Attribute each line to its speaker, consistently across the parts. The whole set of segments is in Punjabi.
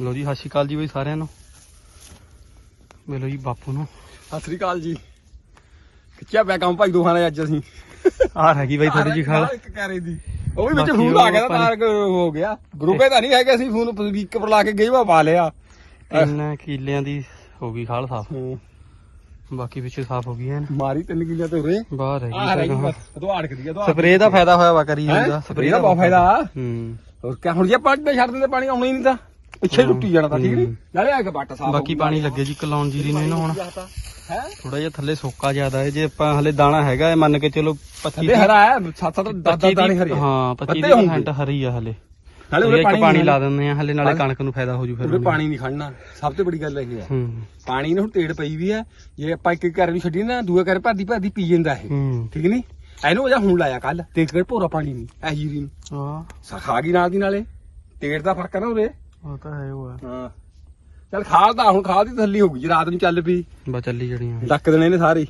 Speaker 1: ਲੋ ਜੀ ਸਤਿ ਸ਼੍ਰੀ ਅਕਾਲ ਜੀ ਬਈ ਸਾਰਿਆਂ ਨੂੰ। ਮਿਲੋ ਜੀ ਬਾਪੂ ਨੂੰ।
Speaker 2: ਸਤਿ ਸ੍ਰੀ ਅਕਾਲ ਜੀ। ਖਿੱਚਿਆ ਪਿਆ ਕੰਮ ਭਾਈ ਦੋਹਾਂ ਨੇ ਅੱਜ ਅਸੀਂ।
Speaker 1: ਆ ਹੈਗੀ ਬਈ ਥੋੜੀ ਜੀ ਖਾਲ।
Speaker 2: ਇੱਕ ਕੈਰੇ ਦੀ। ਉਹ ਵੀ ਵਿੱਚ ਫੋਨ ਆ ਗਿਆ ਤਾਂ ਹੋ ਗਿਆ। ਗਰੁੱਪੇ ਤਾਂ ਨਹੀਂ ਹੈਗੇ ਅਸੀਂ ਫੋਨ ਸਪੀਕਰ ਪਰ ਲਾ ਕੇ ਗਈ ਵਾ ਪਾ ਲਿਆ।
Speaker 1: ਤਿੰਨ ਕਿੱਲਿਆਂ ਦੀ ਹੋ ਗਈ ਖਾਲ ਸਾਫ਼।
Speaker 2: ਹੂੰ।
Speaker 1: ਬਾਕੀ ਪਿੱਛੇ ਸਾਫ਼ ਹੋ ਗਈ ਐਨ।
Speaker 2: ਮਾਰੀ ਤਿੰਨ ਕਿੱਲਿਆਂ ਤੇ ਉਰੇ।
Speaker 1: ਬਾਹਰ ਹੈਗੀ
Speaker 2: ਰਹੀ
Speaker 1: ਤਾਂ
Speaker 2: ਅੜਕਦੀ ਆ ਤੂੰ
Speaker 1: ਸਪਰੇਅ ਦਾ ਫਾਇਦਾ ਹੋਇਆ ਵਾ ਕਰੀ
Speaker 2: ਹੈਂ?
Speaker 1: ਜਾਂਦਾ
Speaker 2: ਸਪਰੇਅ ਦਾ ਬਹੁਤ ਫਾਇਦਾ।
Speaker 1: ਹੂੰ।
Speaker 2: ਹੋਰ ਕਿਆ ਹੁਣ ਜੇ ਪਾਣੀ ਛੱਡ ਦਿੰਦੇ ਪਾਣੀ ਆਉਣਾ ਹੀ ਨਹੀਂ ਤਾਂ। ਪਿੱਛੇ
Speaker 1: ਹੂੰ।
Speaker 2: ਟੁੱਟੀ ਜਾਣਾ ਤਾਂ ਠੀਕ ਨਹੀਂ?
Speaker 1: ਹੂੰ।
Speaker 2: ਨਾਲੇ ਆ ਕੇ ਬੱਟ ਸਾਫ਼
Speaker 1: ਬਾਕੀ ਪਾਣੀ ਲੱਗੇ ਜੀ ਕਲਾਉਣ ਜੀਰੀ ਨੂੰ ਇਹਨੂੰ ਹੁਣ
Speaker 2: ਹੈ?
Speaker 1: ਥੋੜਾ ਜਿਹਾ ਥੱਲੇ ਸੋਕਾ ਜ਼ਿਆਦਾ ਹੈ ਜੇ ਆਪਾਂ ਹਲੇ ਦਾਣਾ ਹੈਗਾ ਇਹ ਮੰਨ ਕੇ ਚਲੋ 25
Speaker 2: ਥੱਲੇ ਹਰਾ ਹੈ 7-7 10 ਦਾਣੇ ਹਰੇ।
Speaker 1: ਹਾਂ 25
Speaker 2: ਪੱਤੇ ਹੋਣਗੇ।
Speaker 1: ਪਰਸੈਂਟ ਹਰੀ ਆ ਹਲੇ।
Speaker 2: ਨਾਲੇ
Speaker 1: ਉਹਦੇ ਪਾਣੀ
Speaker 2: ਨਹੀਂ
Speaker 1: ਲਾ ਦਿੰਦੇ ਆ ਹਲੇ ਨਾਲੇ
Speaker 2: ਹਾਂ।
Speaker 1: ਕਣਕ ਨੂੰ ਫਾਇਦਾ ਹੋ ਜੂ ਫਿਰ
Speaker 2: ਉਰੇ ਪਾਣੀ ਨਹੀਂ ਖੜਨਾ। ਸਭ ਤੋਂ ਵੱਡੀ ਗੱਲ ਇਹ ਹੈ
Speaker 1: ਹੂੰ।
Speaker 2: ਪਾਣੀ ਨੂੰ ਹੁਣ ਤੇੜ ਪਈ ਵੀ ਹੈ ਜੇ ਆਪਾਂ ਇੱਕ ਇੱਕ ਘਰ ਨੂੰ ਛੱਡੀ ਨਾ ਦੂਏ ਘਰ ਭਰਦੀ ਭਰਦੀ ਪੀ ਜਾਂਦਾ ਇਹ।
Speaker 1: ਹੂੰ।
Speaker 2: ਠੀਕ ਨਹੀਂ? ਇਹਨੂੰ ਅਜਾ ਹੁਣ ਲਾਇਆ ਕੱਲ ਤੇ ਕਰ ਭੋਰਾ ਪਾਣੀ ਨਹੀਂ ਐ ਜੀਰੀ ਨੂੰ।
Speaker 1: ਆ
Speaker 2: ਸਖਾ ਗਈ ਨਾਲ ਦੀ ਨਾਲੇ। ਤੇੜ ਦਾ ਫ਼ਰਕ ਹੈ ਨਾ ਉਰੇ।
Speaker 1: ਉਹ ਤਾਂ ਹੈ ਉਹ ਆ
Speaker 2: ਹਾਂ। ਚੱਲ ਖਾਲ ਤਾਂ ਹੁਣ ਖਾਲ ਦੀ ਥੱਲੀ ਹੋ ਗਈ ਜੀ ਰਾਤ ਨੂੰ ਚੱਲ ਪਈ।
Speaker 1: ਬਾ ਚੱਲੀ ਜੜੀਆਂ
Speaker 2: ਡੱਕ ਦੇਣੇ ਨੇ ਸਾਰੇ। ਹੀ।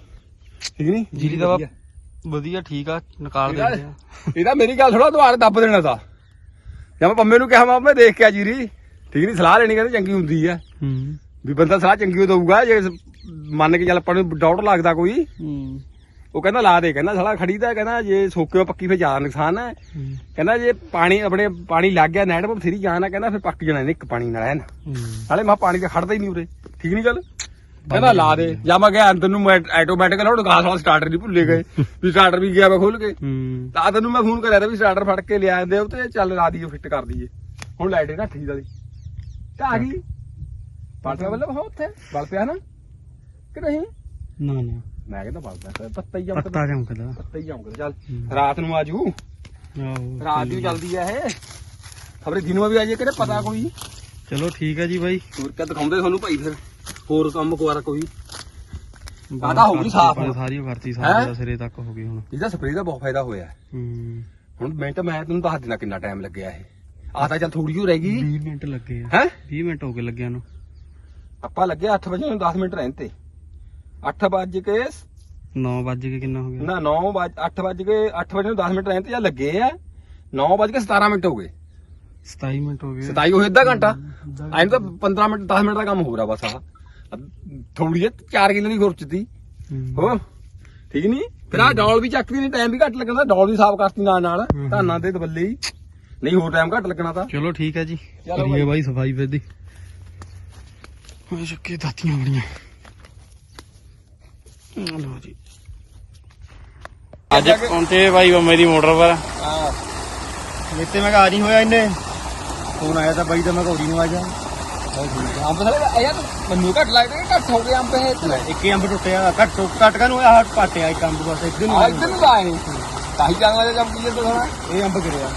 Speaker 2: ਠੀਕ ਨਹੀਂ
Speaker 1: ਜੀਰੀ ਦਾ ਵਾ- ਵਧੀਆ ਠੀਕ ਆ ਨਿਕਾਲ ਦਿੰਦੇ ਆ।
Speaker 2: ਇਹਦਾ ਮੇਰੀ ਗੱਲ ਥੋੜਾ ਦੁਆਰ ਦੱਬ ਦੇਣਾ ਤਾਂ। ਜਾਂ ਮੈਂ ਪੰਮੇ ਨੂੰ ਕਿਹਾ ਮੈਂ ਮੈਂ ਦੇਖ ਕੇ ਆ ਜੀਰੀ। ਠੀਕ ਨਹੀਂ ਸਲਾਹ ਲੈਣੀ ਕਹਿੰਦੇ ਚੰਗੀ ਹੁੰਦੀ ਹੈ
Speaker 1: ਹੂੰ।
Speaker 2: ਵੀ ਬੰਦਾ ਸਲਾਹ ਚੰਗੀ ਉਹ ਦਊਗਾ ਜੇ ਮੰਨ ਕੇ ਚੱਲ ਆਪਾਂ ਨੂੰ ਡਾਊਟ ਲੱਗਦਾ ਕੋਈ।
Speaker 1: ਹੂੰ।
Speaker 2: ਉਹ ਕਹਿੰਦਾ ਲਾ ਦੇ ਕਹਿੰਦਾ ਸਾਲਾ ਖੜੀ ਦਾ ਕਹਿੰਦਾ ਜੇ ਸੋਕੇ ਪੱਕੀ ਫੇ ਜ਼ਿਆਦਾ ਨੁਕਸਾਨ ਹੈ। ਕਹਿੰਦਾ ਜੇ ਪਾਣੀ ਆਪਣੇ ਪਾਣੀ ਲੱਗ ਗਿਆ ਬਥੇਰੀ ਜਾਨ ਹੈ ਕਹਿੰਦਾ ਫਿਰ ਪੱਕ ਜਾਣਾ ਇਹਨੇ ਇੱਕ ਪਾਣੀ ਨਾਲ ਹੈ ਨਾ। ਨਾਲੇ ਮੈਂ ਪਾਣੀ ਤੇ ਖੜਦਾ ਹੀ ਨਹੀਂ ਉਰੇ। ਠੀਕ ਨਹੀਂ ਗੱਲ? ਕਹਿੰਦਾ ਲਾ ਦੇ। ਜਾਂ ਮੈਂ ਗਿਆ ਅੰਦਰ ਨੂੰ ਮੈਂ ਆਟੋਮੈਟਿਕ ਲਾਉਣ ਗਾਸ ਵਾਲਾ ਸਟਾਰਟਰ ਨਹੀਂ ਭੁੱਲੇ ਗਏ। ਵੀ ਸਟਾਰਟਰ ਵੀ ਗਿਆ ਮੈਂ ਖੋਲ ਕੇ।
Speaker 1: ਹੂੰ।
Speaker 2: ਤਾਂ ਤੈਨੂੰ ਮੈਂ ਫੋਨ ਕਰਿਆ ਤਾਂ ਵੀ ਸਟਾਰਟਰ ਫੜ ਕੇ ਲਿਆ ਆਂਦੇ ਉਹ ਤੇ ਚੱਲ ਲਾ ਦਈਏ ਫਿੱਟ ਕਰ ਦਈਏ। ਹੁਣ ਲਾਈਟ ਇਹ ਨੱਠੀ ਵਾਲੀ ਤਾਂ ਆ ਗਈ। ਪਾਟਾ ਵੱਲੋਂ ਹੋ। ਉੱਥੇ ਬਲ ਪਿਆ ਨਾ? ਕਿ ਨਹੀਂ?
Speaker 1: ਨਾ ਨਾ।
Speaker 2: ਮੈਂ ਕਹਿੰਦਾ ਬਲ ਪਿਆ ਪੱਤਾ ਹੀ ਜੰਮਦਾ
Speaker 1: ਪੱਤਾ ਚਮਕਦਾ
Speaker 2: ਪੱਤਾ ਹੀ ਜੰਮਦਾ ਚੱਲ।
Speaker 1: ਹੂੰ।
Speaker 2: ਰਾਤ ਨੂੰ ਆਜੂ।
Speaker 1: ਆਹੋ
Speaker 2: ਰਾਤ ਦੀ ਚੱਲਦੀ ਆ ਇਹ। ਖਬਰੇ ਦਿਨ ਵੀ ਆ ਜੇ ਕਿਹੜੇ ਪਤਾ ਕੋਈ?
Speaker 1: ਚਲੋ ਠੀਕ ਹੈ ਜੀ ਬਾਈ।
Speaker 2: ਹੋਰ ਕਿਆ ਦਿਖਾਉਂਦੇ ਤੁਹਾਨੂੰ ਭਾਈ ਫਿਰ? ਹੋਰ ਕੰਮ ਕੁਆਰਾ ਕੋਈ? ਆਹ ਤਾਂ ਹੋ ਗਈ ਸਾਫ਼ ਹੁਣ।
Speaker 1: ਸਾਰੀ ਵਰਤੀ
Speaker 2: ਹੈਂ?
Speaker 1: ਸਾਰੀ ਦਾ ਸਿਰੇ ਤੱਕ ਹੋ ਗਈ ਹੁਣ।
Speaker 2: ਇਹਦਾ ਸਪਰੇਅ ਦਾ ਬਹੁਤ ਫਾਇਦਾ ਹੋਇਆ।
Speaker 1: ਹੂੰ।
Speaker 2: ਹੁਣ ਮੈਂ ਤੈਨੂੰ ਦੱਸ ਦੇਣਾ ਕਿੰਨਾ ਟਾਈਮ ਲੱਗਿਆ ਇਹ। ਆ ਤਾਂ ਚੱਲ ਥੋੜੀ ਹੋ ਰਹਿ ਗਈ।
Speaker 1: 20 ਮਿੰਟ ਲੱਗੇ ਆ।
Speaker 2: ਹੈ?
Speaker 1: 20 ਮਿੰਟ ਹੋ ਗਏ ਲੱਗਿਆ ਨੂੰ।
Speaker 2: ਆਪਾਂ ਲੱਗੇ 8 ਵਜੇ ਨੂੰ 10 ਮਿੰਟ ਰਹਿਣ ਤੇ। 8 ਵਜੇ ਕੇ
Speaker 1: 9 ਵੱਜ ਕੇ ਕਿੰਨਾ ਹੋ ਗਿਆ?
Speaker 2: ਨਾ 9 ਵਜੇ 8 ਵਜੇ ਕੇ 8 ਵਜੇ ਨੂੰ 10 ਮਿੰਟ ਰਹਿਣ ਤੇ ਜਾਂ ਲੱਗੇ ਆ। 9 ਵਜੇ ਕੇ 17 ਮਿੰਟ ਹੋ ਗਏ।
Speaker 1: 27 ਮਿੰਟ ਹੋ ਗਏ।
Speaker 2: 27 ਹੋਏ ਅੱਧਾ ਘੰਟਾ।
Speaker 1: ਅੱਧਾ
Speaker 2: ਐਂ ਤਾਂ 15 ਮਿੰਟ 10 ਮਿੰਟ ਦਾ ਕੰਮ ਹੋ ਰਿਹਾ ਬਸ ਆ। ਥੋੜੀ ਜਿਹੀ 4 ਕਿਲੋ ਦੀ ਖੁਰਚ ਤੀ
Speaker 1: ਹੂੰ।
Speaker 2: ਹੋ ਠੀਕ ਨਹੀਂ ਫਿਰ ਆ ਡੌਲ ਵੀ ਚੱਕਦੀ ਨਹੀਂ ਟਾਈਮ ਵੀ ਘੱਟ ਲੱਗਣਾ ਡੌਲ ਵੀ ਸਾਫ਼ ਕਰਤੀ ਨਾਲ ਨਾਲ।
Speaker 1: ਹੂੰ।
Speaker 2: ਧਾਨਾਂ ਦੇ ਦਬੱਲੇ ਹੀ। ਨਹੀਂ ਹੋਰ ਟਾਈਮ ਘੱਟ ਲੱਗਣਾ ਤਾਂ।
Speaker 1: ਚਲੋ ਠੀਕ ਹੈ ਜੀ। ਕਰੀਏ
Speaker 2: ਬਾਈ।
Speaker 1: ਸਫ਼ਾਈ ਫਿਰ ਦੀ। ਮੈਂ ਚੱਕੇ ਦਾਤੀਆਂ ਬੜੀਆਂ। ਲਓ ਜੀ। ਅੱਜ ਪਹੁੰਚੇ ਬਾਈ ਬੰਮੇ ਦੀ ਮੋਟਰ ਪਰ।
Speaker 2: ਹਾਂ
Speaker 3: ਮੇਤੇ ਮੈਂ ਕਿਹਾ ਆ ਨਹੀਂ ਹੋਇਆ ਇਹਨੇ ਫੋਨ ਆਇਆ ਤਾਂ ਬਾਈ ਦਾ ਮੈਂ ਘੋੜੀ ਨੂੰ ਆ ਜਾ।
Speaker 2: ਅੰਬ ਥਲੇ ਯਾਰ ਮੈਨੂੰ ਘੱਟ ਲੱਗਦਾ ਕਿ ਘੱਟ ਹੋ ਗਏ ਅੰਬ ਇਹ
Speaker 3: ਇੱਕ ਹੀ ਅੰਬ ਟੁੱਟਿਆ ਘੱਟ ਘੱਟ ਕਾ ਨੂੰ ਆਹ ਪਾਟਿਆ ਇੱਕ ਅੰਬ ਬਸ ਇੱਕ ਦਿਨ
Speaker 2: ਆ ਇੱਧਰ ਨੂੰ ਆਏ ਤਾਂ ਹੀ ਜਾਣ ਵਾਲੇ ਜੰਮ ਕੀ ਥੋੜਾ
Speaker 3: ਇਹ ਅੰਬ ਗਿਰਿਆ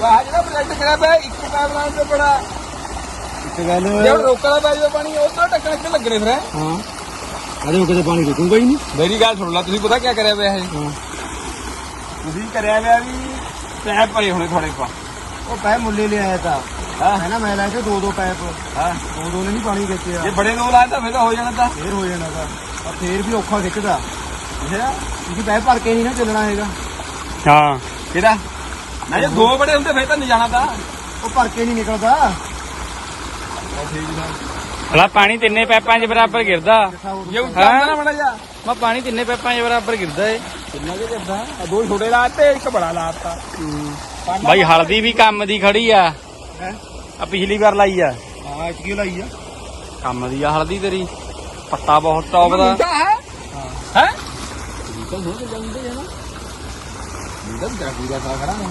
Speaker 2: ਵਾਹ ਜਿਹੜਾ ਪ੍ਰੋਜੈਕਟ ਕਰਿਆ ਪਿਆ ਇੱਕ ਪਾਈਪਲਾਈਨ ਤੇ ਬੜਾ।
Speaker 3: ਇੱਕ ਗੱਲ।
Speaker 2: ਜੇ ਰੋਕਣ ਦਾ ਪੈ ਜਾਵੇ ਪਾਣੀ ਉਹ ਤੋਂ ਟੱਕਣ ਇੱਥੇ ਲੱਗਣੇ ਫਿਰ।
Speaker 3: ਹਾਂ। ਉਹ ਕਿਤੇ ਪਾਣੀ ਰੁਕੂਗਾ ਹੀ ਨਹੀਂ।
Speaker 2: ਮੇਰੀ ਗੱਲ ਸੁਣ ਲੈ ਤੁਸੀਂ ਪਤਾ ਕੀ ਕਰਿਆ ਪਿਆ ਇਹ?
Speaker 3: ਹਾਂ।
Speaker 2: ਤੁਸੀਂ ਕਰਿਆ ਪਿਆ ਵੀ ਪੈਪ ਭਰੇ ਹੋਣੇ ਤੁਹਾਡੇ ਪਾ
Speaker 3: ਉਹ ਪੈ ਮੁੱਲੇ ਲੈ ਆਇਆ ਤਾਂ।
Speaker 2: ਹਾਂ।
Speaker 3: ਹੈ ਨਾ ਮੈਂ ਲਾਇਆ ਤੇ ਦੋ ਦੋ ਪੈਪ।
Speaker 2: ਹਾਂ।
Speaker 3: ਦੋ ਦੋ ਨੇ ਨਹੀਂ ਪਾਣੀ ਖਿੱਚਿਆ।
Speaker 2: ਜੇ ਬੜੇ ਨੂੰ ਲਾਇਆ ਤਾਂ ਫਿਰ ਤਾਂ ਹੋ ਜਾਣਾ ਤਾਂ।
Speaker 3: ਫੇਰ ਹੋ ਜਾਣਾ ਤਾਂ। ਪਰ ਫੇਰ ਵੀ ਔਖਾ ਖਿੱਚਦਾ।
Speaker 2: ਜਿਹੜਾ
Speaker 3: ਕਿਉਂਕਿ ਪੈਪ ਭਰ ਕੇ ਨਹੀਂ ਨਾ ਚੱਲਣਾ ਹੈਗਾ।
Speaker 1: ਹਾਂ।
Speaker 2: ਕਿਹੜਾ? ਨਾ ਜੇ ਦੋ ਬੜੇ ਹੁੰਦੇ ਫਿਰ ਤਾਂ ਨਹੀਂ ਜਾਣਾ ਤਾਂ।
Speaker 3: ਉਹ ਭਰ ਕੇ ਨਹੀਂ ਨਿਕਲਦਾ।
Speaker 1: ਹਲਾ ਪਾਣੀ ਤਿੰਨੇ ਪੈਪਾਂ 'ਚ ਬਰਾਬਰ ਗਿਰਦਾ।
Speaker 2: ਜੇ ਉੱਚਾ ਹੁੰਦਾ ਨਾ ਬੜਾ ਜਾ
Speaker 1: ਮੈਂ ਪਾਣੀ ਤਿੰਨੇ ਪੈਪਾਂ 'ਚ ਬਰਾਬਰ ਗਿਰਦਾ ਏ।
Speaker 2: ਕਿੰਨਾ ਕੇ ਕਰਦਾ ਆ ਦੋ ਛੋਟੇ ਲਾਤੇ ਇੱਕ ਬੜਾ ਲਾਤਾ
Speaker 1: ਬਾਈ ਹਲਦੀ ਵੀ ਕੰਮ ਦੀ ਖੜੀ ਆ।
Speaker 3: ਹੈ?
Speaker 1: ਆ ਪਿਛਲੀ ਵਾਰ ਲਾਈ ਆ।
Speaker 3: ਹਾਂ ਇੱਕ ਕੀ ਲਾਈ ਆ?
Speaker 1: ਕੰਮ ਦੀ ਆ ਹਲਦੀ ਤੇਰੀ। ਪੱਤਾ ਬਹੁਤ ਟੌਪ ਦਾ।
Speaker 2: ਹੈ? ਹੈ। ਤਾਂ ਹੋ ਜਾਂਦੇ ਹੈ ਨਾ। ਨੀਂਦਾਂ ਤੇਰਾ ਪੂਰਾ ਨਹੀਂ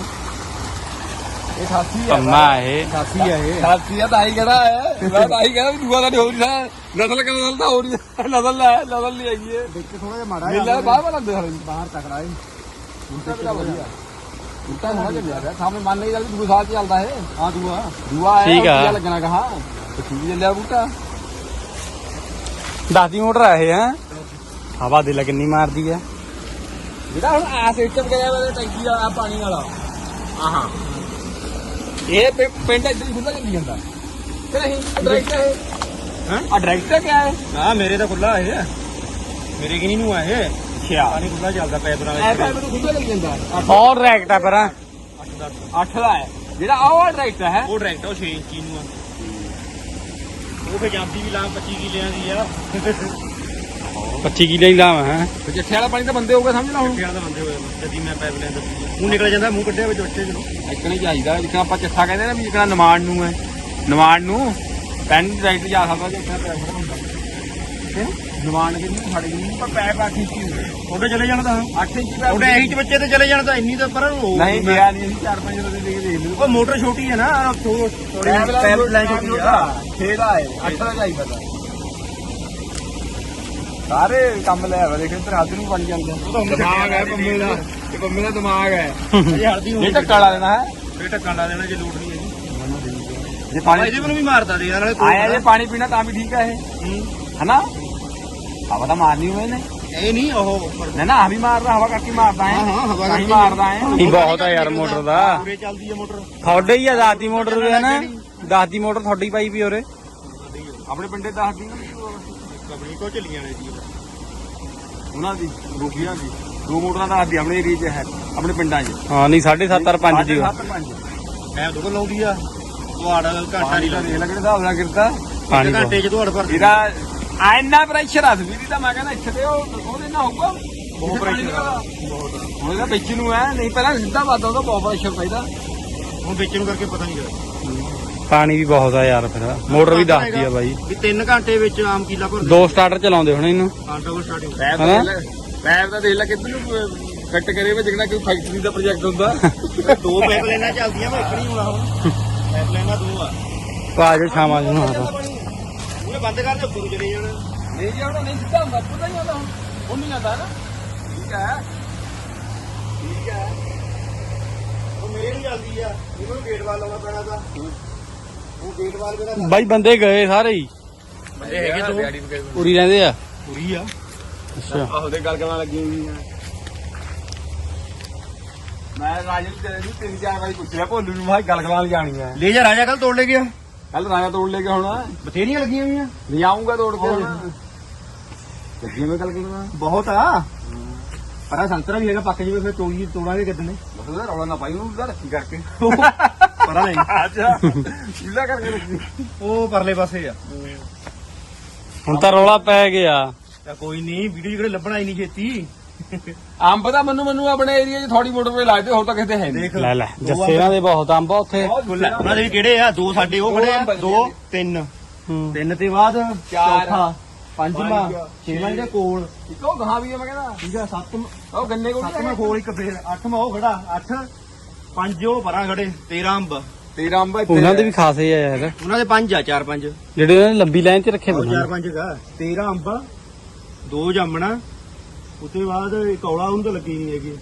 Speaker 2: ਇਹ ਸਾਥੀ ਆ।
Speaker 1: ਕੰਮਾ ਇਹ।
Speaker 3: ਸਾਥੀ ਆ ਇਹ।
Speaker 2: ਸਾਥੀ ਆ ਤਾਂ ਹੀ ਖੜਾ ਹੈ? ਮੈਂ ਤਾਂ ਹੀ ਕਹਿੰਦਾ ਵੀ ਦੂਆ ਦਾ ਨਹੀਂ ਹੋ ਰਿਹਾ ਨਸਲ ਕਿ ਨਸਲ ਤਾਂ ਹੋ ਰਹੀ ਹੈ। ਨਸਲ ਲੈ ਨਸਲ ਨਹੀਂ ਆਈ ਹੈ।
Speaker 3: ਦੇਖ ਕੇ ਥੋੜਾ ਜਿਹਾ ਮਾੜਾ
Speaker 2: ਮੇਲਾ ਬਾਹਰ ਵਾਲਾ ਦੇ ਹਲੇ
Speaker 3: ਬਾਹਰ ਤਕੜਾ ਹੈ।
Speaker 2: ਬੂਟਾ ਬੜਾ ਵਧੀਆ। ਬੂਟਾ ਹੋਣਾ ਚੱਲਿਆ ਰਿਹਾ ਸਾਹਮਣੇ ਮੰਨ ਲਈ ਚੱਲ ਵੀ ਦੂਏ ਸਾਲ ਚ ਚੱਲਦਾ ਹੈ
Speaker 3: ਆ ਦੂਆ।
Speaker 2: ਦੂਆ ਆਇਆ
Speaker 1: ਠੀਕ ਆ।
Speaker 2: ਵਧੀਆ ਲੱਗਣਾ ਕਹਾ ਤੇ ਠੀਕ ਚੱਲਿਆ ਬੂਟਾ।
Speaker 1: ਦਾਦੀ ਮੋਟਰ ਆ ਇਹ ਹੈ? ਹਵਾ ਦੇ ਕਿੰਨੀ ਮਾਰਦੀ ਆ।
Speaker 2: ਜਿਹੜਾ ਹੁਣ ਆ ਸਿਸਟਮ ਕਰਿਆ ਵਾ ਟੈਂਕੀ ਵਾਲਾ ਪਾਣੀ ਵਾਲਾ। ਆਹਾਂ। ਇਹ ਪਿ- ਪਿੰਡ ਇੱਧਰ ਹੀ ਖੁੱਲਾ ਚੱਲੀ ਜਾਂਦਾ। ਕਿ ਨਹੀਂ ਡਾਇਰੈਕਟ ਹੈ
Speaker 3: ਹੈਂ?
Speaker 2: ਆ ਡਾਇਰੈਕਟ ਕਿਆ ਹੈ
Speaker 3: ਹਾਂ ਮੇਰੇ ਤਾਂ ਖੁੱਲਾ ਇਹ। ਮੇਰੇ ਕਿ ਨਹੀਂ ਨੂੰ ਆ ਇਹ?
Speaker 2: ਅੱਛਾ।
Speaker 3: ਪਾਣੀ ਖੁੱਲਾ ਚੱਲਦਾ ਪੈਪ ਨਾਲ
Speaker 2: ਐ ਪਾਈਪ ਨੂੰ ਖੁੱਲਾ ਚੱਲੀ ਜਾਂਦਾ।
Speaker 1: ਹੋਰ ਰੈਕਟ ਆ ਪਰਾਂ।
Speaker 2: 8 ਦਾ ਹੈ। ਜਿਹੜਾ ਆਹ ਵਾਲਾ ਡਾਇਰੈਕਟ ਹੈ।
Speaker 3: ਉਹ ਡਾਇਰੈਕਟ ਉਹ 6 ਇੰਚੀ ਨੂੰ ਆ। ਉਹ ਫੇ ਜਾਂਦੀ ਵੀ ਲਾਂ 25 ਕਿੱਲਿਆਂ ਦੀ ਆ।
Speaker 1: 25 ਕਿਲੇ ਹੀ ਲਾਵਾਂ ਹੈ?
Speaker 2: ਜੱਠੇ ਵਾਲਾ ਪਾਣੀ ਤਾਂ ਬੰਦੇ ਹੋਊਗਾ ਸਮਝ ਲਾ ਹੁਣ?
Speaker 3: ਕਿਹੜਾ ਦਾ ਬੰਦੇ ਹੋਏ ਜਦੀ ਮੈਂ ਪਾਈਪ ਦੱਸੀ ਉਹ ਨਿਕਲ ਜਾਂਦਾ ਮੂੰਹ ਕੱਢਿਆ ਵਿੱਚ ਬੱਚੇ ਜਦੋਂ
Speaker 2: ਇੱਕਣੇ ਚਾਹੀਦਾ ਜਿੱਦਾਂ ਆਪਾਂ ਚੱਠਾ ਕਹਿੰਦੇ ਨਾ ਵੀ ਜਿੱਦਾਂ ਨਿਮਾਣ ਨੂੰ ਹੈ। ਨਿਮਾਣ ਨੂੰ ਪੈਨ ਡਾਇਰੈਕਟ ਜਾ ਸਕਦਾ ਜੇ ਇੱਥੇ ਪੈਪ ਹੁੰਦਾ। ਨਿਮਾਣ ਕੇ ਨਹੀਂ ਫੜ ਗਈ। ਪਰ ਪੈਪ 8 ਇੰਚ
Speaker 3: ਉਹਦੇ ਚਲੇ ਜਾਣਾ ਤਾਂ
Speaker 2: 8 ਇੰਚ ਪੈਪ
Speaker 3: ਉਹਦੇ ਇਹੀ ਚ ਬੱਚੇ ਤੇ ਚਲੇ ਜਾਣਾ ਤਾਂ ਇੰਨੀ ਤਾਂ ਪਰ ਉਹ
Speaker 2: ਨਹੀਂ ਗਿਆ ਨਹੀਂ ਅਸੀਂ 4-5 ਰੁਪਏ ਦੇ ਦੇਖ ਲੂ
Speaker 3: ਉਹ ਮੋਟਰ ਛੋਟੀ ਹੈ ਨਾ ਥੋੜੀ ਪੈਪ ਲਾਈਨ ਛੋਟੀ ਆ।
Speaker 2: ਛੇੜਾ ਹੈ 8 ਦਾ ਜਾਈ ਪਤਾ। ਸਾਰੇ ਕੰਮ ਲੈ ਆਵੇ ਦੇਖ ਇੱਧਰ ਹੱਥ ਨੂੰ ਬਣ ਜਾਂਦਾ ਦਿਮਾਗ ਹੈ ਪੰਮੇ ਦਾ। ਇਹ ਪੰਮੇ ਦਾ ਦਿਮਾਗ ਹੈ।
Speaker 3: ਇਹ ਹਲਦੀ
Speaker 2: ਇਹ ਢੱਕਾ ਲਾ ਦੇਣਾ ਹੈ।
Speaker 3: ਫੇ ਢੱਕਣ ਲਾ ਦੇਣਾ ਜੇ ਲੋੜ ਨਹੀਂ ਹੈਗੀ।
Speaker 2: ਜੇ
Speaker 3: ਪਾਣੀ ਇਹਦੇ ਨੂੰ ਵੀ ਮਾਰਦਾ ਦੇ ਨਾਲੇ
Speaker 2: ਆਇਆ ਜੇ ਪਾਣੀ ਪੀਣਾ ਤਾਂ ਵੀ ਠੀਕ ਹੈ ਇਹ। ਹਨਾ? ਹਵਾ ਤਾਂ ਮਾਰਨੀ ਹੋਏ ਨੇ।
Speaker 3: ਇਹ ਨਹੀਂ ਉਹ
Speaker 2: ਨਾ ਨਾ ਹਵਾ ਮਾਰਦਾ ਹਵਾ ਕਰਕੇ ਮਾਰਦਾ ਹੈ
Speaker 3: ਹਾਂ, ਹਾਂ, ਹਵਾ
Speaker 2: ਹੀ
Speaker 3: ਕਰਕੇ।
Speaker 2: ਮਾਰਦਾ ਹੈ
Speaker 1: ਨਹੀਂ ਬਹੁਤ ਆ ਯਾਰ ਮੋਟਰ ਦਾ।
Speaker 3: ਪੂਰੇ ਚੱਲਦੀ ਹੈ ਮੋਟਰ।
Speaker 1: ਤੁਹਾਡੇ ਹੀ ਆ ਦਾਤੀ ਮੋਟਰ ਵੀ ਹੈ ਨਾ। ਦਾਤੀ ਮੋਟਰ ਤੁਹਾਡੀ ਪਾਈ ਵੀ ਉਰੇ।
Speaker 2: ਆਪਣੇ ਪਿੰਡੇ ਦੱਸਦੀ
Speaker 3: ਕਬੜੀ ਕੋ ਚੱਲੀਆਂ ਨੇ ਜੀ।
Speaker 2: ਉਹਨਾਂ ਦੀ ਰੂਪੀਆਂ ਦੀ। ਦੋ ਮੋਟਰਾਂ ਦੱਸਦੀ ਆਪਣੇ ਏਰੀਆ 'ਚ ਹੈ ਆਪਣੇ ਪਿੰਡਾਂ 'ਚ।
Speaker 1: ਹਾਂ ਨਹੀਂ 7.5 5 ਦੀ ਉਹ।
Speaker 2: ਸੱਤ ਪੰਜ।
Speaker 3: ਮੈਂ ਦੁਕਾਨ ਲਾਉਂਦੀ ਆ ਤੁਹਾਡਾ ਘੰਟਾ ਨਹੀਂ
Speaker 2: ਦਾ
Speaker 3: ਲੱਗਦਾ।
Speaker 2: ਦੇਖ ਲੈ ਕਿਹੜੇ ਹਿਸਾਬ ਨਾਲ ਗਿਰਦਾ।
Speaker 1: ਪਾਣੀ ਬਹੁਤ।
Speaker 3: ਘੰਟੇ ਚ ਤੁਹਾਡੇ ਪਰ
Speaker 2: ਇਹਦਾ ਆ ਇੰਨਾ ਪ੍ਰੈਸ਼ਰ ਆ ਸਵੀਰੀ ਦਾ ਮੈਂ ਕਹਿੰਦਾ ਇੱਥੇ ਤੇ ਉਹ ਉਹਦੇ ਨਾਲ ਹੋਊਗਾ?
Speaker 3: ਬਹੁਤ ਆ।
Speaker 2: ਹੁਣ ਇਹਦਾ ਵਿੱਚ ਨੂੰ ਹੈ ਨਹੀਂ ਪਹਿਲਾਂ ਸਿੱਧਾ ਵੱਧ ਉਹਦਾ ਬਹੁਤ ਪ੍ਰੈਸ਼ਰ ਪੈਦਾ
Speaker 3: ਹੁਣ ਵਿੱਚ ਨੂੰ ਕਰਕੇ ਪਤਾ ਨਹੀਂ ਕਰਦਾ
Speaker 1: ਪਾਣੀ ਵੀ ਬਹੁਤ ਆ ਯਾਰ ਫਿਰ। ਮੋਟਰ ਵੀ ਦੱਸਦੀ ਆ ਬਾਈ।
Speaker 3: ਵੀ 3 ਘੰਟੇ ਵਿੱਚ ਆਮ ਕੀਲਾ ਭਰ
Speaker 1: ਦੋ ਸਟਾਰਟਰ ਚਲਾਉਂਦੇ ਹੁਣ ਇਹਨੂੰ।
Speaker 3: ਆਟੋ ਸਟਾਰਟਿੰਗ
Speaker 2: ਪੈਪ? ਦਾ ਦੇਖ ਲੈ ਪੈਪ ਦਾ ਦੇਖ ਲੈ ਕਿੱਧਰ ਨੂੰ ਫਿੱਟ ਕਰੇ ਵੇ ਜਿਗਣਾ ਕੋਈ ਫੈਕਟਰੀ ਦਾ ਪ੍ਰੋਜੈਕਟ ਹੁੰਦਾ।
Speaker 3: ਦੋ ਪਾਈਪ ਲਾਈਨਾਂ ਚੱਲਦੀਆਂ ਮੈਂ ਇੱਕ ਨਹੀਂ ਹੋਣਾ ਹੁਣ। ਪਾਈਪ ਲਾਈਨਾਂ ਦੋ ਆ।
Speaker 1: ਭਾਜੋ ਛਾਵਾਂ ਨੂੰ ਹਾਂ।
Speaker 3: ਉਹਨੇ ਬੰਦ ਕਰ ਦੇ ਉੱਪਰ ਨੂੰ ਚਲੇ ਜਾਣਾ।
Speaker 2: ਨਹੀਂ ਜੀ ਉਹਦਾ ਨਹੀਂ ਸਿੱਧਾ ਹੁੰਦਾ ਪਤਾ ਹੀ ਹੁੰਦਾ ਹੁਣ। ਉਹ ਨਹੀਂ ਜਾਂਦਾ ਨਾ। ਠੀਕ ਹੈ। ਠੀਕ ਹੈ।
Speaker 3: ਉਹ ਮੇਰੇ ਨੂੰ ਚੱਲਦੀ ਆ ਇਹਨੂੰ ਗੇਟ ਵਾਲ ਲਾਉਣਾ ਪੈਣਾ ਤਾਂ ਉਹ ਗੇਟ ਵਾਲ ਕਿਹੜਾ
Speaker 1: ਬਾਈ ਬੰਦੇ ਗਏ ਸਾਰੇ ਹੀ।
Speaker 2: ਬੰਦੇ ਹੈਗੇ ਵਗੈਰੇ
Speaker 1: ਪੂਰੀ ਰਹਿੰਦੇ ਆ?
Speaker 3: ਪੂਰੀ ਆ।
Speaker 1: ਅੱਛਾ।
Speaker 2: ਆਹੋ ਦੇ ਗੱਲ ਕਰਨ ਲੱਗੀ ਹੋਈ ਹੈ ਮੈਂ ਰਾਜਨ ਤੇ ਨੂੰ ਤਿੰਨ ਚਾਰ ਵਾਰੀ ਪੁੱਛਿਆ ਭੋਲੂ ਨੂੰ ਮੈਂ ਗੱਲ ਕਰਾਂ ਜਾਣੀ ਹੈ
Speaker 3: ਲੈ ਜਾ ਰਾਜਾ ਕੱਲ ਤੋੜ ਲੈ ਗਿਆ
Speaker 2: ਕੱਲ ਰਾਜਾ ਤੋੜ ਲੈ ਕੇ ਹੁਣ
Speaker 3: ਬਥੇਰੀਆਂ ਲੱਗੀਆਂ ਹੋਈਆਂ।
Speaker 2: ਨਹੀਂ ਆਉਂਗਾ ਤੋੜ ਕੇ ਹੁਣ ਲੱਗੀ ਮੈਂ ਗੱਲ ਕਰਨਾ।
Speaker 3: ਬਹੁਤ ਆ। ਪਰ ਸੰਤਰਾ ਵੀ ਹੈਗਾ ਪੱਕ ਜਿਵੇਂ ਫਿਰ ਤੋੜੀ ਤੋੜਾਂਗੇ ਕਿਦਨੇ
Speaker 2: ਬਸ ਉਹਦਾ ਰੌਲਾ ਨਾ ਪਾਈ ਉਹਨੂੰ ਰੱਖੀ ਕਰਕੇ।
Speaker 3: ਪਰਾਂ ਨਹੀਂ।
Speaker 2: ਅੱਛਾ। ਇਲਾ ਕਰਕੇ ਰੱਖੀ।
Speaker 3: ਉਹ ਪਰਲੇ ਪਾਸੇ ਆ।
Speaker 1: ਹੁਣ ਤਾਂ ਰੌਲਾ ਪੈ ਗਿਆ।
Speaker 3: ਤਾਂ ਕੋਈ ਨਹੀਂ ਵੀਡੀਓ ਜਿਹੜੇ ਲੱਭਣਾ ਹੀ ਨਹੀਂ ਛੇਤੀ।
Speaker 2: ਅੰਬ ਤਾਂ ਮੈਨੂੰ ਮੈਨੂੰ ਆਪਣੇ ਏਰੀਆ 'ਚ ਥੋੜੀ ਮੋਟਰ ਤੇ ਲਾਏ ਤੇ ਹੋਰ ਤਾਂ ਕਿਤੇ ਹੈ ਨਹੀਂ।
Speaker 3: ਦੇਖ।
Speaker 1: ਲੈ ਲੈ ਜੱਸੇ ਇਹਨਾਂ ਦੇ ਬਹੁਤ ਅੰਬ ਆ ਉੱਥੇ।
Speaker 3: ਉਹਨਾਂ ਦੇ ਵੀ ਕਿਹੜੇ ਆ? ਦੋ ਸਾਡੇ ਉਹ ਖੜੇ ਆ। ਦੋ ਤਿੰਨ।
Speaker 1: ਹੂੰ।
Speaker 3: ਤਿੰਨ ਤੇ ਬਾਅਦ
Speaker 2: ਚਾਰ।
Speaker 3: ਚੌਥਾ ਪੰਜਵਾਂ
Speaker 2: ਪੰਜ,
Speaker 3: ਛੇਵਾਂ ਇਹਦੇ ਕੋਲ।
Speaker 2: ਇੱਕ ਉਹ ਗਾਂ ਵੀ ਆ ਮੈਂ ਕਹਿੰਦਾ।
Speaker 3: ਠੀਕ ਆ ਸੱਤਵਾਂ
Speaker 2: ਉਹ ਗੰਨੇ ਕੋਲ
Speaker 3: ਸੱਤਵਾਂ ਕੋਲ ਇੱਕ ਫੇਰ ਅੱਠਵਾਂ ਉਹ ਖੜਾ ਅੱਠ। ਪੰਜ ਉਹ ਪਰਾਂ ਖੜੇ 13 ਅੰਬ।
Speaker 2: ਤੇਰਾ ਅੰਬ ਇੱਥੇ
Speaker 1: ਉਹਨਾਂ ਦੇ ਵੀ ਖਾਸੇ ਆ ਯਾਰ।
Speaker 3: ਉਹਨਾਂ ਦੇ ਪੰਜ ਆ ਚਾਰ ਪੰਜ।
Speaker 1: ਜਿਹੜੇ ਉਹਨਾਂ ਨੇ ਲੰਬੀ ਲਾਈਨ 'ਚ ਰੱਖੇ
Speaker 3: ਉਹ
Speaker 1: ਹੋਏ
Speaker 3: ਚਾਰ
Speaker 1: ਨੇ।
Speaker 3: ਪੰਜ ਗਾ 13 ਅੰਬ ਦੋ ਜਾਮਣਾ ਉਤੇ ਬਾਅਦ ਇੱਕ ਔਲਾ ਉਹਨੂੰ ਤਾਂ ਲੱਗੀ ਨਹੀਂ ਹੈਗੀ।